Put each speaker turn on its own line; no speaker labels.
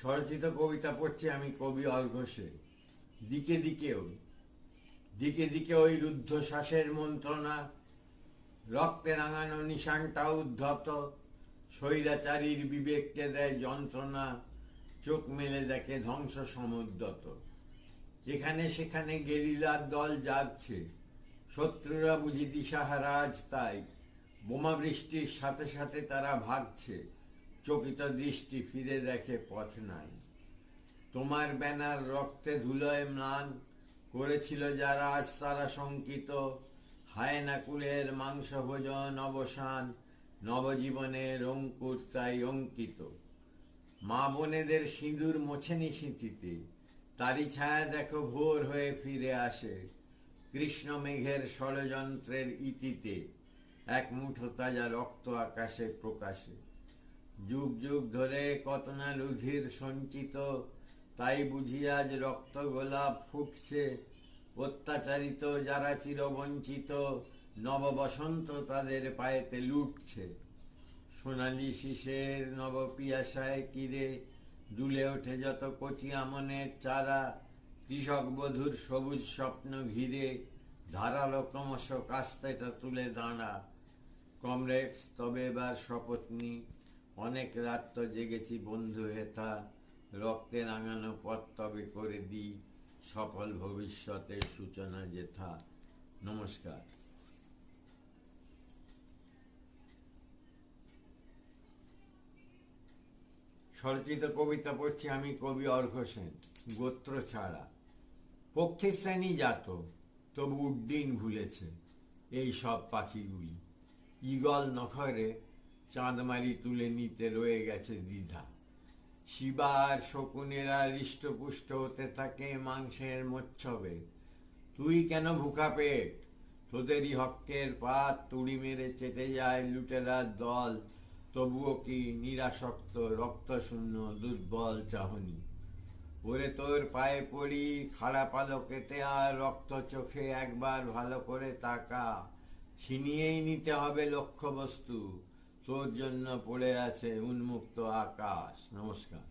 স্বরচিত কবিতা পড়ছি আমি কবি অর্ঘসে দিকে দিকেও দিকে দিকে ওই রুদ্ধশ্বাসের মন্ত্রণা। রক্তে রাঙানো নিশানটা উদ্ধত। স্বৈরাচারীর বিবেককে দেয় যন্ত্রণা। চোখ মেলে দেখে ধ্বংস সমুদ্রত। এখানে সেখানে গেরিলার দল যাচ্ছে শত্রুরা বুঝি দিশাহারা আজ তাই। বোমা বৃষ্টির সাথে সাথে তারা ভাগছে। চকিত দৃষ্টি ফিরে দেখে পথ নাই। তোমার ব্যানার রক্তে ধুলোয় ম্লান করেছিল যারা আজ তারা শঙ্কিত। হায়নাকুলের মাংস ভোজন অবসান, নবজীবনের অঙ্কুর তাই অঙ্কিত। মা বোনেদের সিঁদুর মোছেনি স্মৃতিতে তারই ছায়া দেখো ভোর হয়ে ফিরে আসে কৃষ্ণ মেঘের ষড়যন্ত্রের ইতিতে, এক মুঠো তাজা রক্ত আকাশে প্রকাশে। যুগ যুগ ধরে কত না রুধির সঞ্চিত, তাই বুঝি আজ রক্ত গোলাপ ফুটছে অত্যাচারিত যারা চিরবঞ্চিত, নববসন্ত তাদের পায়েতে লুটছে। সোনালি শিশের নবপিয়াসায় কিরে দুলে ওঠে যত কচি আমনের চারা। কৃষক বধুর সবুজ স্বপ্ন ঘিরে ধারালো ক্রমশ কাস্তেটা তুলে দাঁড়া। কমরেডস তবে এবার শপথ নি অনেক রাত তো জেগেছি বন্ধু হেথা, রক্তে রাঙানো পথ তবে করে দিই, সফল ভবিষ্যতের সূচনা যেথা। নমস্কার। স্বরচিত কবিতা পড়ছি আমি কবি অর্ঘ সেন, গোত্র ছাড়া। পক্ষী শ্রেণি জাত, তবু উড্ডিন ভুলেছে এই সব পাখিগুলি। ঈগল নখরে চাঁদমারি তুলে নিতে রয়ে গেছে দ্বিধা। শিবা আর শকুনেরা হৃষ্টপুষ্ট হতে থাকে মাংসের মোচ্ছবে। তুই কেন ভুকা পেট? তোদেরই হকের পাত তুড়ি মেরে চেটে যায় লুটেরার দল। তবুও কি নিরাসক্ত, রক্তশূন্য, দুর্বল চাহনি? ওরে তোর পায়ে পড়ি, খাড়া পালকেতে আর রক্ত চোখে একবার ভালো করে তাকা। ছিনিয়েই নিতে হবে লক্ষ্যবস্তু। তোর জন্য পড়ে আছে উন্মুক্ত আকাশ। নমস্কার।